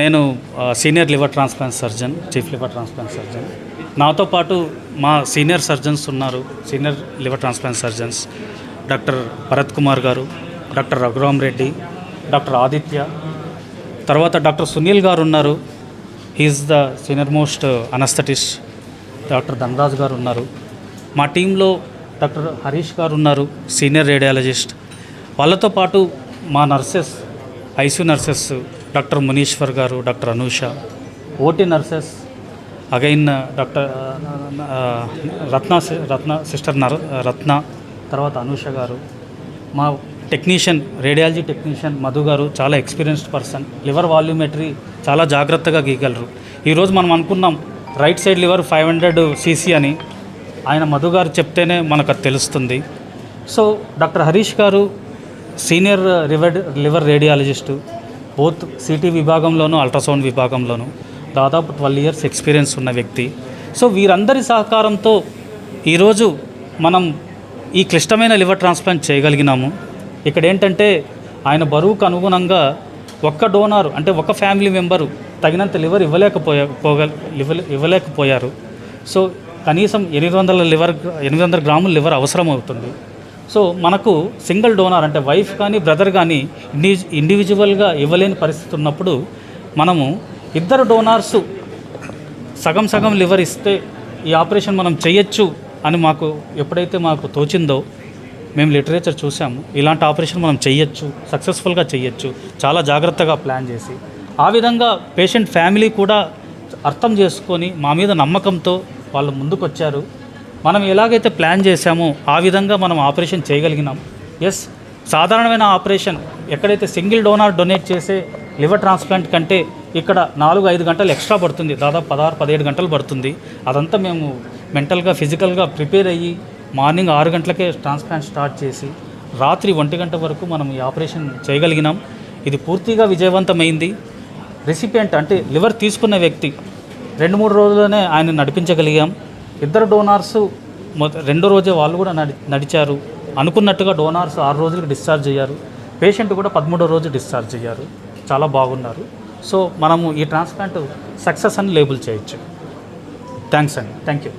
నేను senior liver transplant surgeon chief liver transplant surgeon. నాతో పాటు మా సీనియర్ సర్జన్స్ ఉన్నారు senior liver transplant surgeons. Doctor Bharat Kumar గారు డాక్టర్ రఘురామ్ రెడ్డి డాక్టర్ ఆదిత్య. తర్వాత డాక్టర్ సునీల్ గారు ఉన్నారు he is the senior most anaesthetist. Doctor Dhanraj గారు ఉన్నారు. మా టీంలో డాక్టర్ హరీష్ గారు ఉన్నారు సీనియర్ రేడియాలజిస్ట్. వాళ్ళతో పాటు మా nurses ICU nurses doctor Munishwar గారు doctor Anusha OT nurses again doctor Ratna C- Ratna sister నర్ రత్న తర్వాత అనూష గారు మా టెక్నీషియన్ రేడియాలజీ టెక్నీషియన్ మధు గారు చాలా ఎక్స్పీరియన్స్డ్ పర్సన్. లివర్ వాల్యూమెట్రీ చాలా జాగ్రత్తగా గీయగలరు. ఈరోజు మనం అనుకున్నాం right side liver five hundred CC అని. ఆయన మధు గారు చెప్తేనే మనకు అది తెలుస్తుంది. సో డాక్టర్ హరీష్ గారు senior liver liver radiologist. Both CT విభాగంలోనూ ultrasound విభాగంలోనూ దాదాపు ట్వెల్వ్ ఇయర్స్ ఎక్స్పీరియన్స్ ఉన్న వ్యక్తి. సో వీరందరి సహకారంతో ఈరోజు మనం ఈ క్లిష్టమైన లివర్ ట్రాన్స్ప్లాంట్ చేయగలిగినాము. ఇక్కడ ఏంటంటే ఆయన బరువుకు అనుగుణంగా ఒక్క డోనార్ అంటే ఒక ఫ్యామిలీ మెంబరు తగినంత లివర్ ఇవ్వలేకపోయా పోగ ఇవ్వలేకపోయారు. సో కనీసం ఎనిమిది వందల లివర్ ఎనిమిది వందల గ్రాముల లివర్ అవసరం అవుతుంది సో మనకు సింగిల్ డోనార్ అంటే వైఫ్ కానీ బ్రదర్ కానీ ఇండి ఇండివిజువల్గా ఇవ్వలేని పరిస్థితి ఉన్నప్పుడు మనము ఇద్దరు డోనార్సు సగం సగం లివర్ ఇస్తే ఈ ఆపరేషన్ మనం చేయొచ్చు అని మాకు ఎప్పుడైతే మాకు తోచిందో మేము లిటరేచర్ చూసాము. ఇలాంటి ఆపరేషన్ మనం చేయొచ్చు సక్సెస్ఫుల్గా చేయొచ్చు చాలా జాగ్రత్తగా ప్లాన్ చేసి. ఆ విధంగా పేషెంట్ ఫ్యామిలీ కూడా అర్థం చేసుకొని మా మీద నమ్మకంతో వాళ్ళు ముందుకొచ్చారు. మనం ఎలాగైతే ప్లాన్ చేశామో ఆ విధంగా మనం ఆపరేషన్ చేయగలిగినాం. ఎస్ సాధారణమైన ఆపరేషన్ ఎక్కడైతే సింగిల్ డోనార్ డొనేట్ చేసే లివర్ ట్రాన్స్ప్లాంట్ కంటే ఇక్కడ నాలుగు ఐదు గంటలు ఎక్స్ట్రా పడుతుంది. దాదాపు పదహారు పదిహేడు గంటలు పడుతుంది. అదంతా మేము మెంటల్గా ఫిజికల్గా ప్రిపేర్ అయ్యి మార్నింగ్ ఆరు గంటలకే ట్రాన్స్ప్లాంట్ స్టార్ట్ చేసి రాత్రి ఒంటి గంట వరకు మనం ఈ ఆపరేషన్ చేయగలిగినాం. ఇది పూర్తిగా విజయవంతమైంది. రెసిపియంట్ అంటే లివర్ తీసుకున్న వ్యక్తి రెండు మూడు రోజుల్లోనే ఆయన నడిపించగలిగాం. ఇద్దరు డోనార్స్ రెండో రోజే వాళ్ళు కూడా నడిచారు. అనుకున్నట్టుగా డోనార్స్ ఆరు రోజులకు డిశ్చార్జ్ అయ్యారు. పేషెంట్ కూడా పదమూడో రోజు డిశ్చార్జ్ అయ్యారు. చాలా బాగున్నారు. సో మనము ఈ ట్రాన్స్ప్లాంట్ సక్సెస్ అని లేబుల్ చేయొచ్చు. థ్యాంక్స్ అండి. Thank you